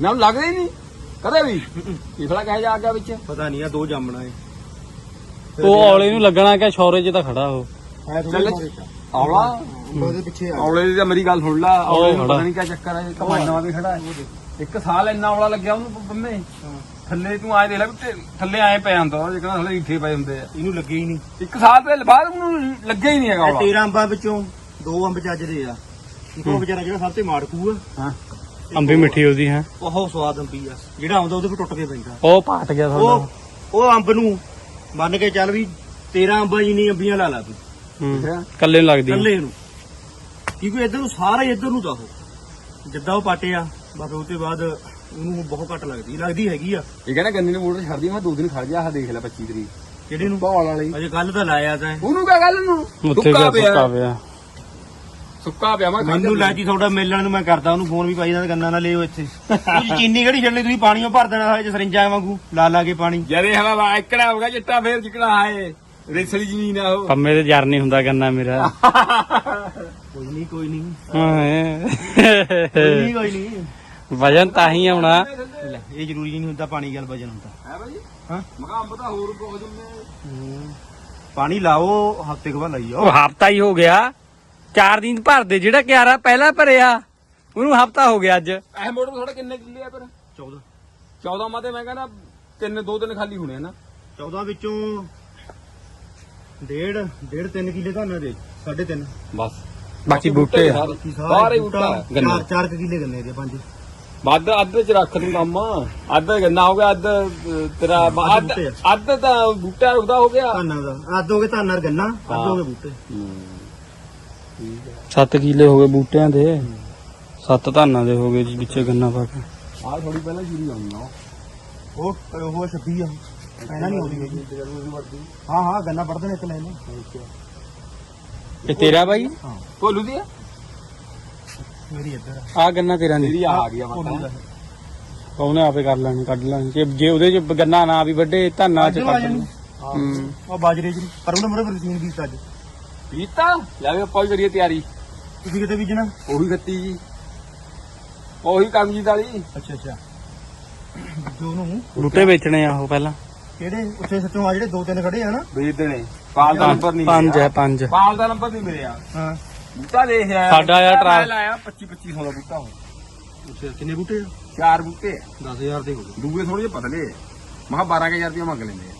Speaker 2: ਨਾ ਲੱਗਦਾ ਨਹੀਂ। ਕਦੇ ਵੀ। ਪਿਛਲਾ ਕਹਿ ਜਾ ਆ ਗਿਆ ਵਿੱਚ?
Speaker 3: ਪਤਾ ਨਹੀਂ ਆ ਦੋ ਜਾਮਣਾ ਏ
Speaker 1: ਉਹ ਔਲੇ ਨੂੰ ਲੱਗਣਾ ਕਿ ਸ਼ੌਰੇ 'ਚ ਤਾਂ ਖੜਾ ਉਹ।
Speaker 3: ਹੈ
Speaker 2: ਚੱਲ ਔਲਾ?
Speaker 3: ਉਹਦੇ ਪਿੱਛੇ ਆ।
Speaker 2: ਔਲੇ ਦੀ ਤਾਂ ਮੇਰੀ ਗੱਲ ਸੁਣ ਲਾ। ਔਲੇ ਨੂੰ। ਪਤਾ ਨਹੀਂ ਕੀ ਚੱਕਰ ਹੈ ਕਮਾਨਾ ਵੀ ਖੜਾ ਹੈ। ਇੱਕ ਸਾਲ ਇੰਨਾ ਔਲਾ ਲੱਗਿਆ ਉਹਨੂੰ ਬੰਮੇ ਥੱਲੇ ਤੂੰ ਆਏ ਦੇਖ ਲੈ ਵੀ ਤੇ- ਥੱਲੇ ਆਏ ਪਏ ਹੁੰਦਾ ਉਹ ਜਿਹੜਾ ਥੱਲੇ ਇੱਥੇ ਪਏ ਹੁੰਦੇ ਆ।
Speaker 3: ਇਹਨੂੰ ਲੱਗੇ ਹੀ ਨਹੀਂ।
Speaker 2: ਇੱਕ ਸਾਲ ਤੇ ਬਾਅਦ ਉਹਨੂੰ ਲੱਗਿਆ ਹੀ ਨਹੀਂ ਹੈਗਾ
Speaker 3: ਇਹ
Speaker 2: ਔਲਾ।
Speaker 3: 13 ਅੰਬਾਂ ਵਿੱਚੋਂ ਦੋ ਅੰਬ ਚੱਜਦੇ ਆ। ਇੱਕ ਉਹ ਵਿਚਾਰਾ ਜਿਹੜਾ ਸਭ ਤੋਂ ਮਾੜਕੂ ਆ।
Speaker 2: ਹਾਂ।
Speaker 1: ਅੰਬੀ ਮਿੱਠੀ ਉਹਦੀ ਹੈ।
Speaker 3: ਬਹੁਤ ਸਵਾਦ ਅੰਬੀ ਆ। ਜਿਹੜਾ ਆਉਂਦਾ ਉਹਦੇ ਫਿਰ ਟੁੱਟ ਕੇ ਪੈਂਦਾ।
Speaker 1: ਉਹ ਪਾਟ ਗਿਆ
Speaker 3: ਉਹ ਉਹ ਅੰਬ ਨੂੰ ਮੰਨ ਕੇ ਚੱਲ ਵੀ 13 ਅੰਬਾਂ ਜਿੰਨੀ ਅੰਬੀਆਂ ਲਾ ਲਾ ਤੂੰ।
Speaker 1: ਹੂੰ। ਕੱਲੇ ਨੂੰ ਲੱਗਦੀ
Speaker 3: ਕੱਲੇ ਨੂੰ। ਕਿਉਂਕਿ ਇੱਧਰ ਨੂੰ ਸਾਰਾ ਹੀ ਇੱਧਰ ਨੂੰ ਤਾਂ ਉਹ। ਜਿੱਦਾਂ ਉਹ ਪਾਟਿਆ ਬਸ ਉਹ ਤੋਂ ਬਾਅਦ ਉਹਨੂੰ ਬਹੁਤ ਘੱਟ ਲੱਗਦੀ ਲੱਗਦੀ ਹੈਗੀ ਆ।
Speaker 2: ਇਹ ਕਹਿੰਦਾ ਗੰਨੇ ਨੂੰ ਮੋਟਰ ਛੱਡਦੀ ਮੈਂ ਦੋ ਦਿਨ ਖੜ ਜਾ ਆਹ ਦੇਖ ਲੈ 25 ਤਰੀਕ।
Speaker 3: ਕਿਹੜੇ ਨੂੰ?
Speaker 2: ਬਹਾਲ ਵਾਲੀ।
Speaker 3: ਅਜੇ ਕੱਲ ਤਾਂ ਲਾਇਆ ਤਾਂ।
Speaker 2: ਉਹਨੂੰ ਕਾ ਗੱਲ ਨੂੰ?
Speaker 1: ਉੱਥੇ
Speaker 2: ਸੁੱਕਾ
Speaker 1: ਗਿਆ ਸੁੱਕਾ
Speaker 2: ਪਿਆ।
Speaker 1: ਪਿਆ
Speaker 2: ਸੁੱਕਾ ਪਿਆ ਮੈਂ
Speaker 3: ਮੈਨੂੰ ਲਾਜੀ ਤੁਹਾਡਾ ਮਿਲਣ ਨੂੰ ਮੈਂ ਕਰਦਾ ਉਹਨੂੰ ਫੋਨ ਵੀ ਪਾਈ ਜਾਂਦਾ ਗੰਨਾ ਨਾ ਲਿਓ ਇੱਥੇ। ਤੁਸੀਂ ਚੀਨੀ ਕਿਹੜੀ ਛੱਡਣੀ ਤੁਸੀਂ ਪਾਣੀਓ ਭਰ ਦੇਣਾ ਹੈ ਸਰਿੰਜਾਂ ਵਾਂਗੂ ਲਾ ਲਾ ਕੇ ਪਾਣੀ।
Speaker 2: ਜਦੇ ਹਵਾ ਇਕੜਾ ਹੋ ਗਿਆ ਚਿੱਟਾ ਫੇਰ ਚਿਕੜਾ ਆਏ ਰੇਸਲੀ ਜ਼ਮੀਨ ਆ ਉਹ।
Speaker 1: ਪੰਮੇ ਤੇ ਜਰ ਨਹੀਂ ਹੁੰਦਾ ਗੰਨਾ ਮੇਰਾ।
Speaker 3: ਕੋਈ ਨਹੀਂ ਕੋਈ ਨਹੀਂ
Speaker 1: ਹਾਂ
Speaker 3: ਕੋਈ ਨਹੀਂ ਕੋਈ ਨਹੀਂ
Speaker 1: ਵਜਨ ਤਾਂ ਹੀ ਆਉਣਾ।
Speaker 3: ਲੈ, ਇਹ ਜ਼ਰੂਰੀ ਨਹੀਂ ਹੁੰਦਾ ਪਾਣੀ ਗੱਲ ਵਜਨ ਹੁੰਦਾ।
Speaker 2: ਹੈ ਭਾਈ
Speaker 3: ਹਾਂ।
Speaker 2: ਮਗਾ ਅੰਬ ਤਾਂ ਹੋਰ ਬਹੁਤ ਜੰਮੇ
Speaker 3: ਪਾਣੀ ਲਾਓ ਹਫ਼ਤੇ ਕੁ ਬਾਅਦ ਲਾਈ
Speaker 1: ਉਹ
Speaker 3: ਜਾਓ
Speaker 1: ਹਫਤਾ ਹੀ ਹੋ ਗਿਆ। ਚਾਰ ਦਿਨ ਭਰਦੇ ਜਿਹੜਾ ਕਿਆਰਾ ਪਹਿਲਾਂ ਭਰਿਆ ਉਹਨੂੰ ਹਫਤਾ ਹੋ ਗਿਆ ਅੱਜ।
Speaker 2: ਇਹ ਮੋਟਰ ਥੋੜਾ ਕਿੰਨੇ ਕਿੱਲੇ ਆ ਪਰ
Speaker 3: 14
Speaker 2: 14 ਮਾਤੇ ਮੈਂ ਕਹਿੰਦਾ ਤਿੰਨ ਦੋ ਦਿਨ ਖਾਲੀ ਹੋਣੇ ਆ ਨਾ।
Speaker 3: 14 ਵਿੱਚੋਂ ਡੇਢ ਡੇਢ 3 ਕਿੱਲੇ ਧਾਨਾਂ ਦੇ 3.5
Speaker 1: ਬਸ। ਬਾਕੀ ਬੂਟੇ ਆ।
Speaker 2: ਸਾਰੇ ਬੂਟਾ ਗੰਨਾ
Speaker 3: ਚਾਰ ਚਾਰ ਕੁ ਕਿੱਲੇ ਗੰਨੇ ਦੇ ਪੰਜ।
Speaker 2: ਵੱਧ ਅੱਧ ਚ ਰੱਖ ਤੂੰ ਕੰਮ। ਅੱਧ ਗੰਨਾ ਹੋ ਗਿਆ ਅੱਧ ਅਹ, ਤੇਰਾ
Speaker 3: ਅੱਧ
Speaker 2: ਅੱਧ ਤਾਂ ਬੂਟਾ ਰੁਕਦਾ ਹੋ ਗਿਆ।
Speaker 3: ਧਾਨਾਂ ਦਾ ਅੱਧ ਹੋ ਗਏ ਧਾਨਾਂ ਗੰਨਾ ਅੱਧ
Speaker 2: ਹਾਂ।
Speaker 3: ਹੋ ਗਏ ਬੂਟੇ।
Speaker 1: 7 ਕਿੱਲੇ ਹੋ ਗਏ ਬੂਟਿਆਂ ਦੇ। 7 ਧਾਨਾਂ ਦੇ ਹੋ ਗਏ ਜੀ ਵਿੱਚੇ ਗੰਨਾ ਪਾ ਕੇ।
Speaker 2: ਆਹ ਥੋੜੀ ਪਹਿਲਾਂ ਸ਼ੁਰੂ ਆਉਣੀ ਆ।
Speaker 3: ਉਹ ਉਹ 26 ਆ। ਪਹਿਲਾਂ ਨਹੀਂ ਆਉਂਦੀ ਹੈਗੀ। ਹਾਂ ਹਾਂ ਗੰਨਾ ਵੱਢਦੇ ਨੇ ਇੱਕ ਲੈ ਨੇ
Speaker 1: ਇਹ ਤੇਰਾ ਬਾਈ?
Speaker 2: ਭੋਲੂ ਦੀ ਆ?
Speaker 3: ਮੇਰੀ ਇੱਧਰ ਆ।
Speaker 1: ਆ ਗੰਨਾ ਤੇਰਾ ਨਹੀਂ।
Speaker 2: ਜਿਹੜੀ ਆ ਗਿਆ
Speaker 3: ਭੋਲੂ ਦਾ
Speaker 2: ਮਤਾ
Speaker 1: ਉਹਨੇ ਆਪੇ ਕਰ ਲੈਣੀ ਕੱਢ ਲੈਣੀ। ਜੇ ਜੇ ਉਹਦੇ ਚ ਗੰਨਾ ਨਾ ਵੀ ਵੱਡੇ ਧਾਨਾਂ ਚ
Speaker 3: ਨੂੰ ਆ
Speaker 1: ਕੱਢ। ਲੈਣੀ। ਹੂੰ।
Speaker 3: ਉਹ ਬਾਜਰੇ ਜੀ ਪਰ ਉਹਨਾਂ ਮਰੇ ਰਸੀਨ ਵੀ ਅੱਜ।
Speaker 2: ਪੀਤਾ ਲੈ ਵੀ ਆਪਾਂ ਵੀ ਕਰੀਏ ਤਿਆਰੀ।
Speaker 3: ਤੁਸੀਂ ਕਿਤੇ ਬੀਜਣਾ?
Speaker 2: ਉਹੀ ਖੱਤੀ ਜੀ। ਉਹੀ ਕਮਜੀ ਵਾਲੀ
Speaker 3: ਅੱਛਾ ਅੱਛਾ। ਜੋ ਨੂੰ
Speaker 1: ਬੂਟੇ ਵੇਚਣੇ ਆ ਉਹ ਪਹਿਲਾਂ।
Speaker 3: ਕਿਹੜੇ? ਉੱਥੇ ਸੱਚੋਂ ਆ ਜਿਹੜੇ ਦੋ ਤਿੰਨ ਖੜੇ ਆ ਨਾ।
Speaker 2: ਵੇਚ ਦੇਣੇ ਪਾਲ ਦਾ ਨੰਬਰ ਨਹੀਂ
Speaker 1: ਪੰਜ
Speaker 2: ਮਿਲਿਆ।
Speaker 1: ਹੈ ਪੰਜ।
Speaker 2: ਪਾਲ ਦਾ ਨੰਬਰ ਨਹੀਂ ਮਿਲਿਆ।
Speaker 3: ਹਾਂ।
Speaker 2: ਬੂਟਾ ਦੇਖ ਆਇਆ।
Speaker 1: ਸਾਡਾ ਆਇਆ ਟਰਾ-
Speaker 2: ਮੈਂ ਲਾਇਆ 25 2500 ਦਾ ਬੂਟਾ ਹੁਣ
Speaker 3: ਅੱਛਾ ਕਿੰਨੇ ਬੂਟੇ ਆ?
Speaker 2: ਚਾਰ ਬੂਟੇ ਆ।
Speaker 3: 10000 ਦੇ ਹੋ ਗਏ।
Speaker 2: ਦੂਏ ਥੋੜੇ ਜਿਹੇ ਪਤਲੇ ਆ। ਮੈਂ ਕਿਹਾ 12000 ਰੁਪਏ ਮੰਗ ਲੈਂਦੇ ਆ।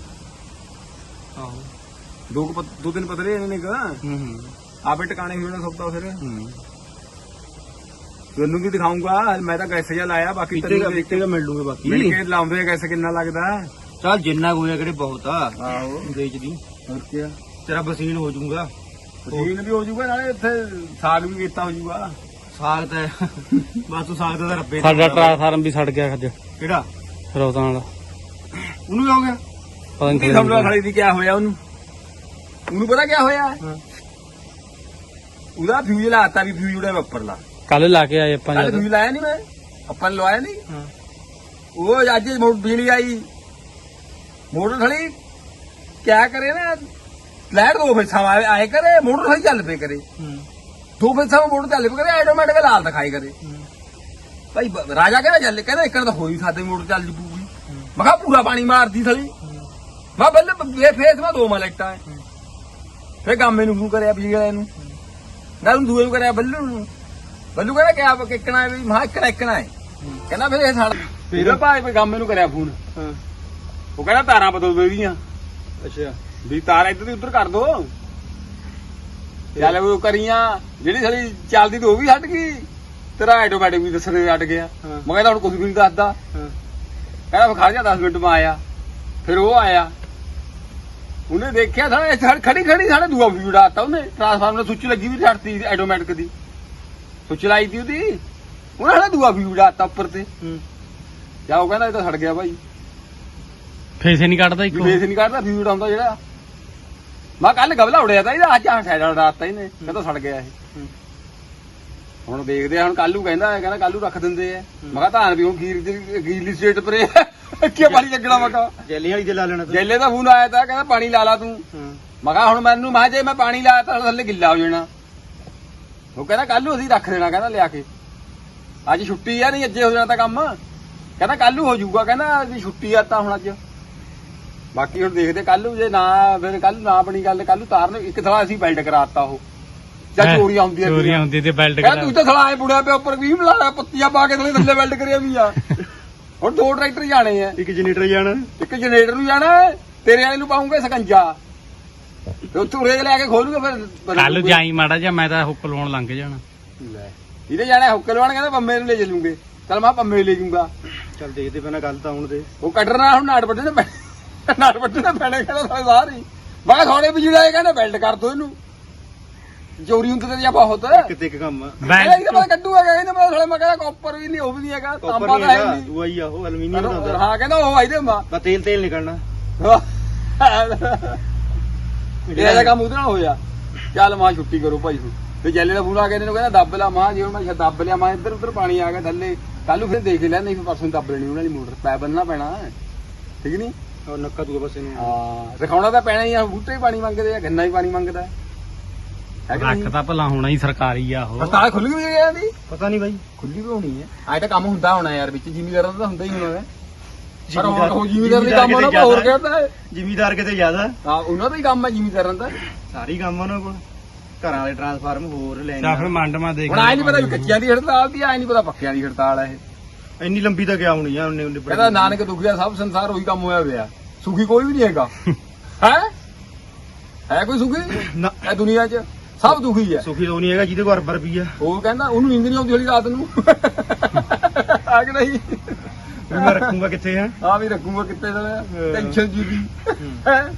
Speaker 3: ਆਹੋ।
Speaker 2: ਦੋ ਕੁ ਪਤ- ਦੋ ਤਿੰਨ ਪਤਲੇ ਨੇ ਕਿ
Speaker 3: ਹੂੰ ਹੂੰ।
Speaker 2: ਆਪੇ ਟਿਕਾਣੇ ਹੋਣਾ ਸੌਦਾ ਫਿਰ।
Speaker 3: ਹੂੰ।
Speaker 2: ਤੈਨੂੰ ਵੀ ਦਿਖਾਉਂਗਾ ਮੈਂ ਤਾਂ ਗੈਸ ਜਿਹਾ ਲਾਇਆ ਬਾਕੀ
Speaker 3: ਪੀਤੇ ਦਾ
Speaker 2: ਤੈਨੂੰ
Speaker 3: ਪੀਤੇ ਦਾ ਮਿਲ ਲੂਗੇ ਬਾਕੀ?
Speaker 2: ਮਿਲ ਕੇ ਲਾਉਂਦੇ ਆ ਗੈਸ ਕਿੰਨਾ ਲੱਗਦਾ?
Speaker 3: ਚੱਲ ਜਿੰਨਾ ਹੋਇਆ ਕਿਹੜੇ ਬਹੁਤ ਆ।
Speaker 2: ਆਹੋ।
Speaker 3: ਵੇਚਦੀ
Speaker 2: ਹੋਰ ਕੀ
Speaker 3: ਤੇਰਾ ਬਸੀਨ ਹੋ ਜਾਊਗਾ।
Speaker 2: ਮਸ਼ੀਨ ਵੀ ਹੋ ਜਾਊਗਾ ਨਾਲੇ ਇੱਥੇ ਸਾਗ ਵੀ ਕੀਤਾ ਹੋ ਜਾਊਗਾ।
Speaker 3: ਸਾਗ ਤਾਂ ਬਸ ਤੂੰ ਸਾਗ ਦਾ ਰੱਬੇ
Speaker 1: ਸਾਡਾ ਟਰਾਂਸਫਾਰਮ ਵੀ ਸੜ ਗਿਆ ਅੱਜ।
Speaker 3: ਕਿਹੜਾ?
Speaker 1: ਰੌਤਾਂ ਵਾਲਾ।
Speaker 3: ਉਹਨੂੰ ਕੀ ਹੋ ਗਿਆ।
Speaker 1: ਪਤਾ
Speaker 2: ਕੀ
Speaker 1: ਨਹੀਂ
Speaker 2: ਸਮਝਾ ਖੜੀ ਦੀ ਕਿਆ ਹੋਇਆ ਉਹਨੂੰ? ਉਹਨੂੰ ਪਤਾ ਕਿਆ ਹੋਇਆ? ਉਹਦਾ ਫਿਊਜ਼ ਲਾਤਾ ਵੀ ਫਿਊਜ਼ ਉਹਦਾ ਉੱਪਰਲਾ
Speaker 1: ਕੱਲ ਲਾ ਕੇ ਆਏ ਆਪਾਂ ਜਦ।
Speaker 2: ਫਿਊਜ਼ ਲਾਇਆ ਨਹੀਂ ਮੈਂ। ਆਪਾਂ ਨੇ ਲਵਾਇਆ ਨਹੀਂ ਉਹ ਅੱਜ ਮੋਟਰ ਬਿਜਲੀ ਆਈ। ਮੋਟਰ ਥਲੀ ਕਿਆ ਕਰੇ ਨਾ ਲਾਈਟ ਦੋ ਫੇਸਾਂ ਆਏ ਆਏ ਕਰੇ ਮੋਟਰ ਥਲੀ ਚੱਲ ਪਏ ਕਰੇ।
Speaker 3: ਹੂੰ।
Speaker 2: ਦੋ ਫੇਸਾਂ ਮੋਟਰ ਚੱਲ ਪਏ ਕਰੇ ਆਟੋਮੈਟਿਕ ਲਾਲ ਦਿਖਾਈ ਕਰੇ। ਭਾਈ ਰਾਜਾ ਕਹਿੰਦਾ ਚੱਲ ਕਹਿੰਦਾ ਇੱਕਣ ਤਾਂ ਹੋਈ ਸਾਡੇ ਮੋਟਰ ਚੱਲ ਜੂ ਪੂਰੀ। ਮੈਂ ਕਿਹਾ ਪੂਰਾ ਪਾਣੀ ਮਾਰਦੀ ਥਲੀ ਮੈਂ ਬੱਲੇ ਇਹ ਫੇਸ ਮੈਂ ਦੋ ਮਲੈਕਟਾਂ ਐ। ਫੇ ਗਾਮੇ ਨੂੰ ਫੋਨ ਕਰਿਆ ਬਿਜਲੀ ਵਾਲੇ ਨੂੰ। ਨਾ ਉਹਨੂੰ ਦੂਏ ਨੂੰ ਕਰਿਆ ਬੱਲੂ ਨੂੰ। ਬੱਲੂ ਕਹਿੰਦਾ ਕਿਆ ਕਿੱਕਣਾ ਹੈ ਵੀ ਮਾ ਇੱਕਣਾ ਇੱਕਣਾ ਹੈ। ਕਹਿੰਦਾ ਫਿਰ ਇਹ ਸਾਡਾ ਫਿਰ ਭਾਈ ਗਾਮੇ ਨੂੰ ਕਰਿਆ ਫੋਨ।
Speaker 3: ਹਾਂ।
Speaker 2: ਉਹ ਕਹਿੰਦਾ ਤਾਰਾਂ ਬਦਲ ਦੇ ਦੀਆਂ
Speaker 3: ਅੱਛਾ।
Speaker 2: ਵੀ ਤਾਰ ਇੱਧਰ ਦੀ ਉੱਧਰ ਕਰ ਦੋ। ਚੱਲ ਉਹ ਕਰੀਆਂ ਜਿਹੜੀ ਸਾਡੀ ਚੱਲਦੀ ਤੇ ਉਹ ਵੀ ਹਟ ਗਈ। ਤੇਰਾ ਆਟੋਮੈਟਿਕ ਵੀ ਦੱਸਣੇ ਹਟ ਗਿਆ। ਮੈਂ ਕਹਿੰਦਾ ਹੁਣ ਕੁਝ ਵੀ ਨਹੀਂ ਦੱਸਦਾ। ਕਹਿੰਦਾ ਖੜ ਜਾ 10 ਮਿੰਟ ਮੈਂ ਆਇਆ। ਫਿਰ ਉਹ ਆਇਆ। ਉਹਨੇ ਦੇਖਿਆ ਸਾਡਾ ਇੱਥੇ ਖੜੀ ਖੜੀ ਸਾਡਾ ਦੂਆ ਵੀ ਉਡਾਤਾ ਉਹਨੇ। ਟ੍ਰਾਂਸਫਾਰਮਰ ਸੁੱਚ ਲੱਗੀ ਵੀ ਛੱਡਤੀ ਆਟੋਮੈਟਿਕ ਦੀ। ਸੁੱਚ ਲਾਈ ਤੀ ਉਹਦੀ। ਉਹਨੇ ਸਾਡਾ ਦੂਆ ਵੀ ਉਡਾਤਾ ਉੱਪਰ ਤੇ।
Speaker 3: ਹੂੰ।
Speaker 2: ਜਾ ਉਹ ਕਹਿੰਦਾ ਇਹ ਤਾਂ ਸੜ ਗਿਆ ਭਾਈ
Speaker 1: ਫੇਸੇ ਨਹੀਂ ਕੱਢਦਾ
Speaker 2: ਵੀ
Speaker 1: ਇੱਕੋ
Speaker 2: ਫੇਸ ਨਹੀਂ ਕੱਢਦਾ ਫਿਊਡ ਆਉਂਦਾ ਜਿਹੜਾ। ਮੈਂ ਕੱਲ ਗਬਲਾ ਉੜਿਆ ਤਾਂ ਇਹਦਾ ਅੱਜ ਠਹਿਰਾ ਉਡਾਤਾ ਇਹਨੇ ਕਹਿੰਦਾ ਸੜ ਗਿਆ ਇਹ। ਹੁਣ ਦੇਖਦੇ ਆ ਹੁਣ ਕੱਲੂ ਕਹਿੰਦਾ ਹੈ ਕਹਿੰਦਾ ਕੱਲੂ ਰੱਖ ਦਿੰਦੇ ਆ। ਮੈਂ ਕਿਹਾ ਧਾਨ ਵੀ ਹੁਣ ਗੀਰ ਦੀ ਗੀਰਲੀ ਸਟੇਟ ਪਰੇ ਕੀ ਪਾਣੀ ਲੱਗਣਾ ਮੈਂ ਕਿਹਾ।
Speaker 3: ਜੈਲੀ ਵਾਲੀ ਤੇ ਲਾ ਲੈਣਾ ਤੂੰ।
Speaker 2: ਜੈਲੇ ਦਾ ਫੋਨ ਆਇਆ ਤਾਂ ਕਹਿੰਦਾ ਪਾਣੀ ਲਾ ਲਾ ਤੂੰ। ਮੈਂ ਕਿਹਾ ਹੁਣ ਮੈਨੂੰ ਮੈਂ ਜੇ ਮੈਂ ਪਾਣੀ ਲਾਇਆ ਤਾਂ ਥੱਲੇ ਗਿੱਲਾ ਹੋ ਜਾਣਾ। ਉਹ ਕਹਿੰਦਾ ਕੱਲੂ ਅਸੀਂ ਰੱਖ ਦੇਣਾ ਕਹਿੰਦਾ ਲਿਆ ਕੇ। ਅੱਜ ਛੁੱਟੀ ਆ ਨਹੀਂ ਅੱਜੇ ਹੋ ਜਾਣਾ ਤਾਂ ਕੰਮ। ਕਹਿੰਦਾ ਕੱਲੂ ਹੋ ਜਾਊਗਾ ਕਹਿੰਦਾ ਵੀ ਛੁੱਟੀ ਆ ਤਾਂ ਹੁਣ ਅੱਜ। ਬਾਕੀ ਹੁਣ ਦੇਖਦੇ ਕੱਲੂ ਜੇ ਨਾ ਫਿਰ ਕੱਲ ਨਾ ਬਣੀ ਗੱਲ ਕੱਲੂ ਤਾਰ ਨੂੰ ਇੱਕ ਥਲਾ ਅਸੀਂ ਬਿਲਡ ਕਰਾਤਾ ਉਹ। ਜਾਂ ਚੋਰੀ ਆਉਂਦੀ ਆ
Speaker 1: ਚੋਰੀਆਂ ਹੁੰਦੀ ਤੇ ਬੈਲਟ
Speaker 2: ਕਹਿੰਦਾ ਤੂੰ ਤਾਂ ਥਲਾ ਐ ਬੁੜਿਆ ਪਿਆ ਉੱਪਰ ਵੀ ਲਾਇਆ ਪੱਤੀਆਂ ਪਾ ਕੇ ਥੱਲੇ ਥੱਲੇ ਬਿਲਡ ਕਰਿਆ ਵੀ ਆ। ਹੁਣ ਦੋ ਟਰੈਕਟਰ ਜਾਣੇ ਆ।
Speaker 3: ਇੱਕ ਜਨਰੇਟਰ ਜਾਣਾ।
Speaker 2: ਇੱਕ ਜਨਰੇਟਰ ਨੂੰ ਜਾਣਾ ਤੇਰੇ ਵਾਲੇ ਨੂੰ ਪਾਉਂਗੇ ਸਕੰਜਾ ਤੇ ਉੱਥੋਂ ਰੇਗ ਲੈ ਕੇ ਖੋਲੂਗਾ ਫਿਰ
Speaker 1: ਕੱਲ ਜਾਈ ਮਾੜਾ ਜਿਹਾ ਮੈਂ ਤਾਂ ਹੁੱਕ ਲਾਉਣ ਲੰਘ ਜਾਣਾ।
Speaker 2: ਲੈ ਇਹਦੇ ਜਾਣਾ ਹੁੱਕੇ ਲਵਾਣ ਕਹਿੰਦਾ ਪੰਮੇ ਨੂੰ ਲੈ ਚੱਲੂਗੇ। ਚਲ ਮੈਂ ਕਿਹਾ ਪੰਮੇ ਲੈ ਜਾਊਂਗਾ।
Speaker 3: ਚੱਲ ਦੇਖਦੇ ਪਹਿਲਾਂ ਗੱਲ ਤਾਂ ਆਉਣ ਦੇ।
Speaker 2: ਉਹ ਕੱਢਣਾ ਹੁਣ ਨਾੜ ਵੱਢਣੇ ਪੈਣੇ ਨਾੜ ਵੱਢਣੇ ਪੈਣੇ ਕਹਿੰਦਾ ਸਾਰੇ ਸਾਰੀ ਮੈਂ ਥੋੜੇ ਵੀ ਜਿਹੜਾ ਕਹਿੰਦਾ ਬੈਲਟ ਕਰ ਦੋ ਇਹਨੂੰ। ਚੋਰੀ ਹੁੰਦੀ ਤੇ ਜਾਂ ਬਹੁਤ।
Speaker 3: ਕਿਤੇ ਇੱਕ ਕੰਮ ਆ।
Speaker 1: ਬੈਲਟ
Speaker 2: ਇਹਦਾ ਮੈਂ ਕੱਢੂਗਾ ਇਹਨੇ ਮੈਂ ਥੋੜੇ ਮੈਂ ਕਹਿੰਦਾ ਕਾਪਰ ਵੀ ਨਹੀਂ ਉਹ ਵੀ ਨਹੀਂ ਹੈਗਾ ਤਾਂਬਾ ਤਾਂ ਹੈ ਨਹੀਂ।
Speaker 3: ਦੂਆ ਹੀ ਆ ਉਹ ਐਲੂਮੀਨੀਅਮ ਦਾ ਹੁੰਦਾ।
Speaker 2: ਹਾਂ ਕਹਿੰਦਾ ਉਹ ਆਈਦੇ ਮਾ।
Speaker 3: ਬਸ ਤੇਲ ਤੇਲ ਨਿਕਲਣਾ
Speaker 2: ਇਹ ਜਿਹਾ ਕੰਮ ਨਾਲ ਹੋਇਆ। ਚੱਲ ਮਾਂ ਛੁੱਟੀ ਕਰੋ ਭਾਈ ਹੁਣ। ਤੇ ਜੈਲੇ ਦਾ ਫੋਨ ਆ ਕੇ ਇਹਨੂੰ ਕਹਿੰਦਾ ਦੱਬ ਲਾ ਮਾਂ ਜੇ ਮੈਂ ਦੱਬ ਲਿਆ ਮਾਂ ਇੱਧਰ ਉੱਧਰ ਪਾਣੀ ਆ ਗਿਆ ਥੱਲੇ। ਕੱਲ ਨੂੰ ਫਿਰ ਦੇਖ ਲਿਆ ਨਹੀਂ ਫਿਰ ਪਰਸੋਂ ਦੱਬ ਲੈਣੀ ਉਹਨਾਂ ਦੀ ਮੋਟਰ। ਪੈ ਬੰਨਣਾ ਪੈਣਾ। ਠੀਕ ਨਹੀਂ
Speaker 3: ਉਹ ਨੱਕਾ ਦੂਆ ਪਾਸੇ ਨੂੰ
Speaker 2: ਹਾਂ ਦਿਖਾਉਣਾ ਤਾਂ ਪੈਣਾ ਹੀ ਆ ਬੂਟੇ ਹੀ ਪਾਣੀ ਮੰਗਦੇ ਆ ਗੰਨਾ ਹੀ ਪਾਣੀ ਮੰਗਦਾ ਹੈ। ਹੈ ਕਿ ਨਹੀਂ?
Speaker 1: ਰੱਖ ਤਾਂ ਭਲਾ ਹੋਣਾ ਹੀ ਸਰਕਾਰੀ ਆ ਉਹ।
Speaker 2: ਹਸਪਤਾਲ ਖੁੱਲ ਗਈ ਗਿਆ ਦੀ
Speaker 3: ਪਤਾ ਨਹੀਂ ਬਾਈ।
Speaker 2: ਖੁੱਲੀ ਵੀ ਹੋਣੀ ਹੈ? ਆਏ ਤਾਂ ਕੰਮ ਹੁੰਦਾ ਹੋਣਾ ਯਾਰ ਵਿੱਚ ਜ਼ਿਮੀਦਾਰਾਂ ਦਾ ਤਾਂ ਹੁੰਦਾ ਹੀ ਹੋਣਾ ਹੈ। ਪਰ
Speaker 3: ਜ਼ਿਮੀਦਾਰ-
Speaker 2: ਉਹ ਜ਼ਿਮੀਦਾਰ ਦੇ
Speaker 3: ਜ਼ਿਮੀਦਾਰ
Speaker 2: ਕੰਮ ਉਹਨਾਂ
Speaker 3: ਕਿਤੇ
Speaker 2: ਦਾ ਹੋਰ
Speaker 3: ਜ਼ਿਆਦਾ।
Speaker 2: ਕਹਿੰਦਾ ਹੈ।
Speaker 3: ਜ਼ਿਮੀਦਾਰ ਕਿਤੇ ਜ਼ਿਆਦਾ?
Speaker 2: ਹਾਂ ਉਹਨਾਂ ਦਾ ਹੀ ਕੰਮ ਹੈ ਜ਼ਿਮੀਦਾਰਾਂ ਦਾ।
Speaker 3: ਸਾਰੀ ਕੰਮ ਉਹਨਾਂ ਕੋਲ। ਘਰਾਂ ਵਾਲੇ ਟਰਾਂਸਫਾਰਮ ਹੋਰ ਲੈਣ
Speaker 1: ਜਾਂ ਫਿਰ ਮੰਡਮਾ ਦੇਖ
Speaker 2: ਹੁਣ ਆਏ ਨਹੀਂ ਪਤਾ ਵੀ ਕੱਚਿਆਂ ਦੀ ਹੜਤਾਲ ਦੀ ਆਏ ਨਹੀਂ ਪਤਾ ਪੱਕਿਆਂ ਦੀ ਹੜਤਾਲ ਹੈ ਇਹ।
Speaker 3: ਇੰਨੀ ਲੰਬੀ ਤਾਂ ਗਿਆ ਹੋਣੀ ਆ ਉਹਨੇ ਉਹਨੇ
Speaker 2: ਕਹਿੰਦਾ ਨਾਨਕ ਦੁਖੀਆ ਸਭ ਸੰਸਾਰ ਉਹੀ ਕੰਮ ਹੋਇਆ ਹੋਇਆ ਸੁਖੀ ਕੋਈ ਵੀ ਨਹੀਂ ਹੈਗਾ। ਹੈ? ਹੈ ਕੋਈ ਸੁਖੀ?
Speaker 3: ਨਾ।
Speaker 2: ਇਹ ਦੁਨੀਆ 'ਚ? ਸਭ ਦੁਖੀ ਹੈ।
Speaker 3: ਸੁਖੀ ਤਾਂ ਨਹੀਂ ਹੈਗਾ ਜਿਹਦੇ ਕੋਲ ਅਰਬਰ ਵੀ ਆ।
Speaker 2: ਉਹ ਕਹਿੰਦਾ ਉਹਨੂੰ ਨੀਂਦ ਨਹੀਂ ਆਉਂਦੀ ਹਲੀ ਰਾਤ ਨੂੰ। ਆ ਕਿ ਨਹੀਂ?
Speaker 3: ਵੀ ਮੈਂ ਰੱਖੂੰਗਾ ਕਿੱਥੇ ਹੈ
Speaker 2: ਆ ਵੀ ਰੱਖੂਗਾ ਕਿੱਤੇ ਦਾ। ਟੈਨਸ਼ਨ ਜੀ ਦੀ ਹੈ।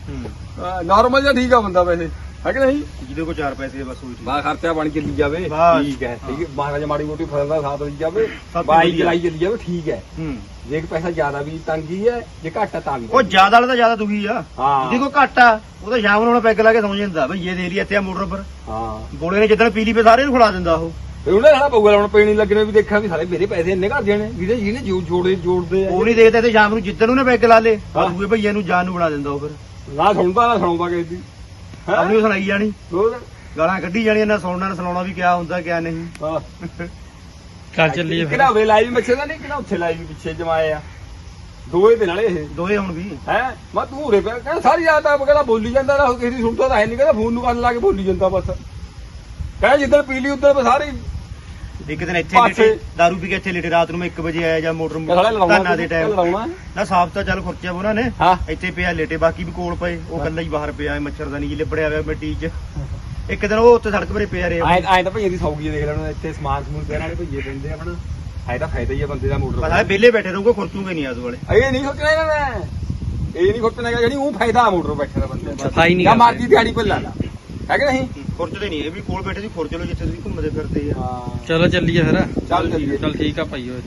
Speaker 2: ਨਾਰਮਲ ਜਿਹਾ ਠੀਕ ਆ ਬੰਦਾ ਵੈਸੇ। ਹੈ ਕਿ ਨਹੀਂ?
Speaker 3: ਜਿਹਦੇ ਕੋਲ ਚਾਰ ਪੈਸੇ ਬਸ ਹੋਈ
Speaker 2: ਬਾ ਖਰਚਾ ਬਣ ਚੱਲੀ ਜਾਵੇ।
Speaker 3: ਬਸ।
Speaker 2: ਠੀਕ ਹੈ ਠੀਕ ਹੈ। ਮਹਾਰਾਜ ਮਾੜੀ ਮੋਟੀ ਫਸਲ ਦਾ ਸਾਥ ਲਈ ਜਾਵੇ।
Speaker 3: ਸਭ ਤੋਂ
Speaker 2: ਬਾਈ
Speaker 3: ਵਧੀਆ।
Speaker 2: ਚਲਾਈ ਚੱਲੀ ਜਾਵੇ ਠੀਕ ਹੈ।
Speaker 3: ਹੂੰ।
Speaker 2: ਜੇ ਕਿ ਪੈਸਾ ਜ਼ਿਆਦਾ ਵੀ ਤੰਗੀ ਹੈ ਜੇ ਘੱਟ ਹੈ ਤਾਂ ਵੀ
Speaker 3: ਉਹ ਜ਼ਿਆਦਾ ਵਾਲਾ ਤਾਂ ਜ਼ਿਆਦਾ ਦੁਖੀ ਆ।
Speaker 2: ਹਾਂ।
Speaker 3: ਜਿਹਦੇ ਕੋਲ ਘੱਟ ਆ ਉਹ ਤਾਂ ਸ਼ਾਮ ਨੂੰ ਹੁਣ ਪੈਗ ਲਾ ਕੇ ਸੌਂ ਜਾਂਦਾ। ਬਈ ਇਹ ਦੇ ਲਈ ਇੱਥੇ ਆ ਮੋਟਰ ਪਰ
Speaker 2: ਹਾਂ।
Speaker 3: ਗੋਲੇ ਨੇ ਜਿੱਦਣ ਪੀਲੀ ਪੇ ਸਾਰੇ ਨੂੰ ਖੁਲਾ ਦਿੰਦਾ ਉਹ।
Speaker 2: ਫਿਰ ਉਹਨੇ ਸਾਡਾ ਪਊਗਾ ਹੁਣ ਪੇਣੀ ਲੱਗਣੇ ਵੀ ਦੇਖਿਆ ਵੀ ਸਾਰੇ ਮੇਰੇ ਪੈਸੇ ਇੰਨੇ ਘਰ ਜਾਣੇ। ਜਿਹਦੇ ਜਿਹਨੇ ਜੋ ਜੋੜੇ ਜੋੜਦੇ ਆ।
Speaker 3: ਉਹ ਨਹੀਂ ਦੇਖਦਾ ਤੇ ਸ਼ਾਮ ਨੂੰ ਜਿੱਦਣ ਉਹਨੇ ਪੈਗ ਲਾ ਲੇ
Speaker 2: ਹਾਂ।
Speaker 3: ਦੂਏ ਭਈਏ ਨੂੰ ਜਾਨ ਨੂੰ ਬਣਾ ਦਿੰਦਾ ਉਹ ਫਿਰ।
Speaker 2: ਨਾ ਸੁਣਦਾ ਨਾ ਸੁਣਾਉਂਦਾ ਕਿਸੇ ਦੀ?
Speaker 3: ਆਪਣੀ ਉਹ ਸੁਣਾਈ ਜਾਣੀ।
Speaker 2: ਹੋਰ?
Speaker 3: ਗਾਲਾਂ ਕੱਢੀ ਜਾਣੀਆਂ ਨਾ ਸੁਣਨਾ ਨਾ ਸੁਣਾਉਣਾ ਵੀ ਕਿਆ ਹੁੰਦਾ ਕਿਆ ਨਹੀਂ।
Speaker 2: ਹਾਂ
Speaker 1: ਚੱਲ ਚੱਲੀਏ ਫਿਰ।
Speaker 2: ਕਿਹੜਾ ਵੇ ਲਾਈਵ ਮੱਛੇ ਦਾ ਨਹੀਂ ਕਿਹੜਾ ਉੱਥੇ ਲਾਈਵ ਪਿੱਛੇ ਜਮਾਏ ਆ। ਦੋਏ ਦੇ ਨਾਲੇ ਇਹ।
Speaker 3: ਦੋਏ ਹੁਣ ਵੀ।
Speaker 2: ਹੈ? ਮੈਂ ਤੂੰ ਉਰੇ ਪਿਆ ਕਹਿੰਦਾ ਸਾਰੀ ਰਾਤ ਆ ਕਹਿੰਦਾ ਬੋਲੀ ਜਾਂਦਾ ਨਾ ਕਿਸੇ ਦੀ ਸੁਣਦਾ ਤਾਂ ਹੈ ਨਹੀਂ ਕਹਿੰਦਾ ਫੋਨ ਨੂੰ ਕੰਨ ਲਾ ਕੇ ਬੋਲੀ ਜਾਂਦਾ ਬਸ। ਕਹਿੰਦਾ ਜਿੱਦਣ ਪੀ ਲਈ ਉਦੋਂ ਸਾਰੀ
Speaker 3: ਇੱਕ ਦਿਨ ਇੱਥੇ। ਲੇਟੇ ਦਾਰੂ ਪੀ ਕੇ ਇੱਥੇ ਲੇਟੇ ਰਾਤ ਨੂੰ ਮੈਂ 1 ਵਜੇ ਆਇਆ ਜਾਂ ਮੋਟਰ ਧਾਨਾ ਦੇ ਟਾਈਮ ਨਾ ਸਾਫ਼ ਤਾਂ ਚੱਲ ਖੁਰਚਿਆ ਉਹਨਾਂ ਨੇ। ਇੱਥੇ ਪਿਆ ਲੇਟੇ ਬਾਕੀ ਵੀ ਕੋਲ ਪਏ ਉਹ ਕੱਲਾ ਹੀ ਬਾਹਰ ਪਿਆ ਮੱਛਰਦਾਨੀ ਜਿ ਲਿਬੜਿਆ ਹੋਇਆ ਮਿੱਟੀ 'ਚ। ਇੱਕ ਦਿਨ ਉਹ ਉੱਤੇ ਸੜਕ 'ਤੇ ਪਿਆ ਰਿਹਾ।
Speaker 2: ਐ ਐ ਤਾਂ ਭਈਏ ਦੀ ਸੌਗੀ ਦੇਖ ਲੈਣਾ ਇੱਥੇ ਸਮਾਨ ਸਮੂਨ ਪਿਆ ਨਾਲੇ ਭਈਏ ਪੈਂਦੇ ਆਪਣਾ। ਐ ਤਾਂ ਫਾਇਦਾ ਹੀ ਆ ਬੰਦੇ ਦਾ ਮੋਟਰ
Speaker 3: ਬਸ ਆ ਵਿਹਲੇ ਬੈਠੇ ਰਹੂਗੇ ਖੁਰਚੂਗੇ ਨਹੀਂ ਆਦੂ ਵਾਲੇ।
Speaker 2: ਇਹ ਨਹੀਂ ਸੋਚਣਾ ਇਹਨਾਂ ਨੇ। ਇਹ ਨਹੀਂ ਕਿ ਜਿਹੜੀ ਉਹ ਫਾਇਦਾ ਮੋਟਰ ਬੈਠੇ ਦਾ ਬੰਦੇ ਦਾ।
Speaker 1: ਸਫ਼ਾਈ ਨਹੀਂ
Speaker 2: ਜਾਂ। ਮਰਜ਼ੀ ਦਿਹਾੜੀ ਪਰ ਲਾ ਲਾ। ਹੈ ਕਿ ਨਹੀਂ?
Speaker 3: ਖੁਰਚਦੇ ਨਹੀਂ ਇਹ ਵੀ ਕੋਲ ਬੈਠੇ ਸੀ ਖੁਰਚ ਲੋ ਜਿੱਥੇ ਤੁਸੀਂ ਘੁੰਮਦੇ ਫਿਰਦੇ ਆ।
Speaker 2: ਹਾਂ
Speaker 1: ਚਲੋ ਚੱਲੀਏ ਫਿਰ।
Speaker 2: ਚੱਲ ਚੱਲੀਏ
Speaker 1: ਚੱਲ ਠੀਕ ਆ ਭਾਈ ਓਏ।